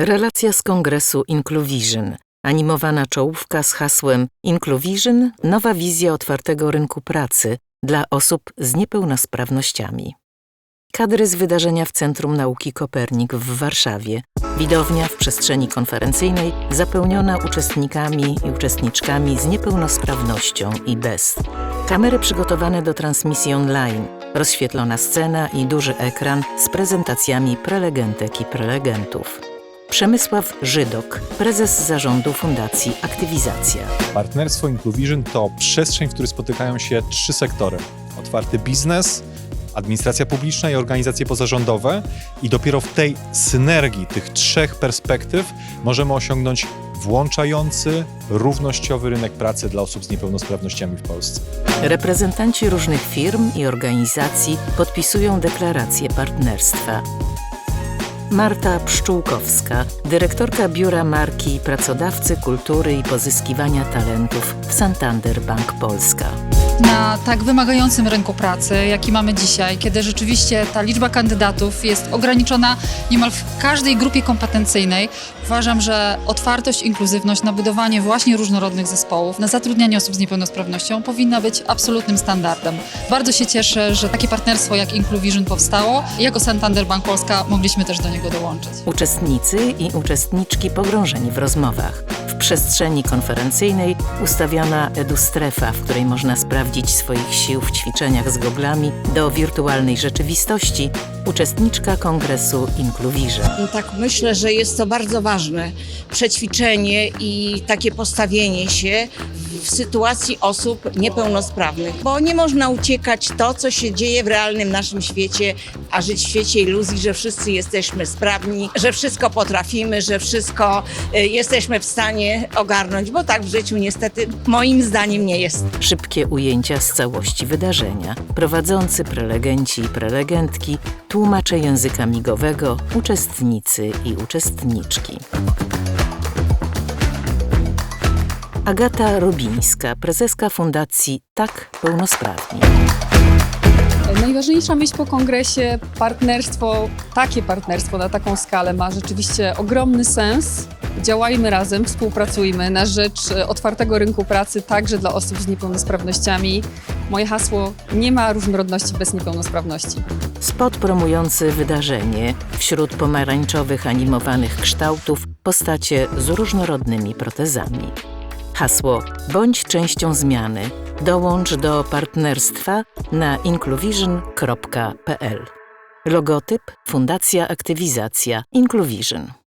Relacja z kongresu Incluvision. Animowana czołówka z hasłem Incluvision – nowa wizja otwartego rynku pracy dla osób z niepełnosprawnościami. Kadry z wydarzenia w Centrum Nauki Kopernik w Warszawie. Widownia w przestrzeni konferencyjnej zapełniona uczestnikami i uczestniczkami z niepełnosprawnością i bez. Kamery przygotowane do transmisji online, rozświetlona scena i duży ekran z prezentacjami prelegentek i prelegentów. Przemysław Żydok, prezes zarządu Fundacji Aktywizacja. Partnerstwo Incluvision to przestrzeń, w której spotykają się trzy sektory: otwarty biznes, administracja publiczna i organizacje pozarządowe. I dopiero w tej synergii tych trzech perspektyw możemy osiągnąć włączający, równościowy rynek pracy dla osób z niepełnosprawnościami w Polsce. Reprezentanci różnych firm i organizacji podpisują deklarację partnerstwa. Marta Pszczółkowska, dyrektorka Biura Marki Pracodawcy Kultury i Pozyskiwania Talentów w Santander Bank Polska. Na tak wymagającym rynku pracy, jaki mamy dzisiaj, kiedy rzeczywiście ta liczba kandydatów jest ograniczona niemal w każdej grupie kompetencyjnej, uważam, że otwartość, inkluzywność na budowanie właśnie różnorodnych zespołów, na zatrudnianie osób z niepełnosprawnością powinna być absolutnym standardem. Bardzo się cieszę, że takie partnerstwo jak Incluvision powstało i jako Santander Bank Polska mogliśmy też do niego dołączyć. Uczestnicy i uczestniczki pogrążeni w rozmowach. Przestrzeni konferencyjnej ustawiona edustrefa, w której można sprawdzić swoich sił w ćwiczeniach z goglami do wirtualnej rzeczywistości, uczestniczka kongresu Incluvision. Tak, myślę, że jest to bardzo ważne przećwiczenie i takie postawienie się w sytuacji osób niepełnosprawnych, bo nie można uciekać to, co się dzieje w realnym naszym świecie, a żyć w świecie iluzji, że wszyscy jesteśmy sprawni, że wszystko potrafimy, że wszystko y, jesteśmy w stanie ogarnąć, bo tak w życiu niestety moim zdaniem nie jest. Szybkie ujęcia z całości wydarzenia. Prowadzący, prelegenci i prelegentki, tłumacze języka migowego, uczestnicy i uczestniczki. Agata Robińska, prezeska Fundacji Tak Pełnosprawni. Najważniejsza myśl po kongresie, partnerstwo, takie partnerstwo na taką skalę ma rzeczywiście ogromny sens. Działajmy razem, współpracujmy na rzecz e, otwartego rynku pracy także dla osób z niepełnosprawnościami. Moje hasło nie ma różnorodności bez niepełnosprawności. Spot promujący wydarzenie. Wśród pomarańczowych animowanych kształtów postacie z różnorodnymi protezami. Hasło Bądź częścią zmiany. Dołącz do partnerstwa na incluvision.pl. Logotyp Fundacja Aktywizacja Incluvision.